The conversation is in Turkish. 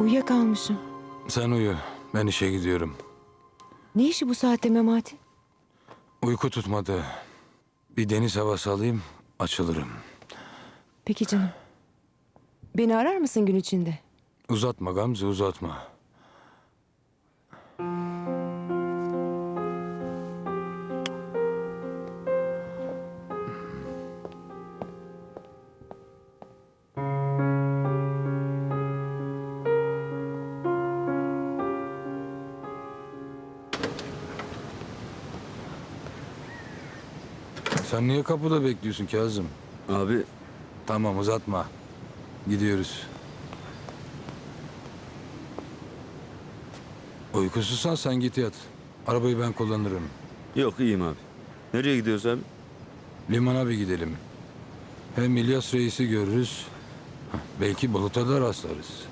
Uyuyakalmışım. Sen uyu. Ben işe gidiyorum. Ne işi bu saatte Memati? Uyku tutmadı. Bir deniz havası alayım, açılırım. Peki canım. Beni arar mısın gün içinde? Uzatma Gamze, uzatma. Sen niye kapıda bekliyorsun Kazım? Abi Tamam uzatma. Gidiyoruz. Uykusuzsan sen git yat. Arabayı ben kullanırım. yok iyiyim abi. Nereye gidiyoruz abi? Limana bir gidelim. Hem İlyas Reis'i görürüz. Belki Bulut'a da rastlarız.